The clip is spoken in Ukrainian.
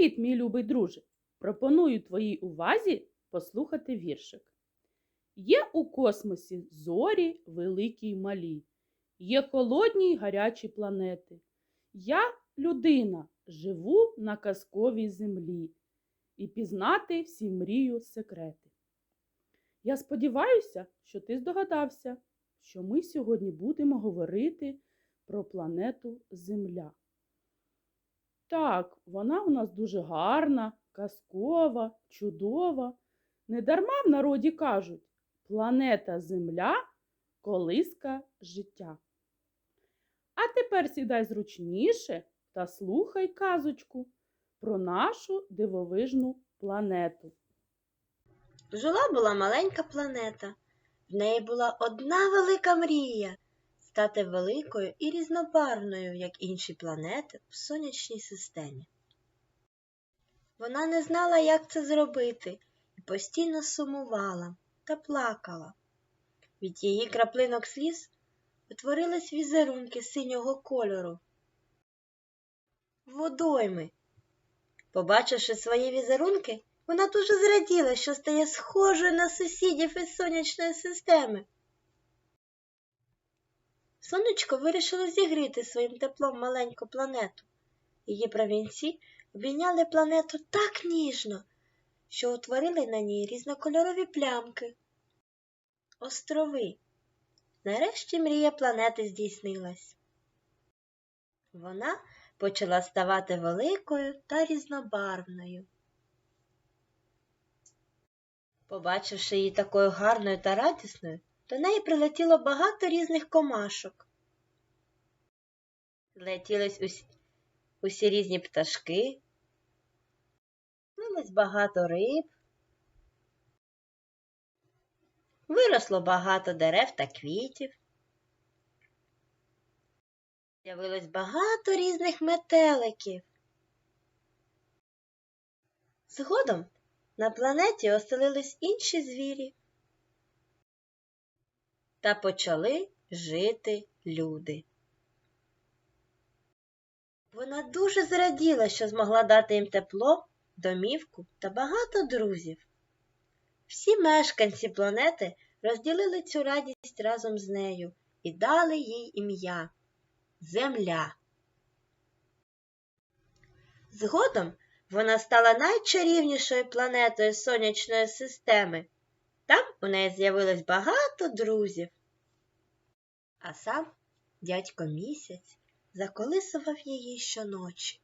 Привіт, мій любий друже! Пропоную твоїй увазі послухати віршик. Є у космосі зорі великі й малі, є холодні й гарячі планети. Я, людина, живу на казковій землі і пізнати всі мрію секрети. Я сподіваюся, що ти здогадався, що ми сьогодні будемо говорити про планету Земля. Так, вона у нас дуже гарна, казкова, чудова. Недарма в народі кажуть планета Земля колиска життя. А тепер сідай зручніше та слухай казочку про нашу дивовижну планету. Жила була маленька планета. В неї була одна велика мрія стати великою і різнобарвною, як інші планети в сонячній системі. Вона не знала, як це зробити, і постійно сумувала та плакала. Від її краплинок сліз утворились візерунки синього кольору. Водойми. Побачивши свої візерунки, вона дуже зраділа, що стає схожою на сусідів із сонячної системи. Сонечко вирішило зігріти своїм теплом маленьку планету. Її провінці обійняли планету так ніжно, що утворили на ній різнокольорові плямки. Острови. Нарешті мрія планети здійснилась. Вона почала ставати великою та різнобарвною. Побачивши її такою гарною та радісною, до неї прилетіло багато різних комашок. Злетілись усі, усі різні пташки, плились багато риб, виросло багато дерев та квітів. З'явилось багато різних метеликів. Згодом на планеті оселились інші звірі. Та почали жити люди. Вона дуже зраділа, що змогла дати їм тепло, домівку та багато друзів. Всі мешканці планети розділили цю радість разом з нею і дали їй ім'я Земля. Згодом вона стала найчарівнішою планетою сонячної системи. Там у неї з'явилось багато друзів. А сам дядько місяць заколисував її щоночі.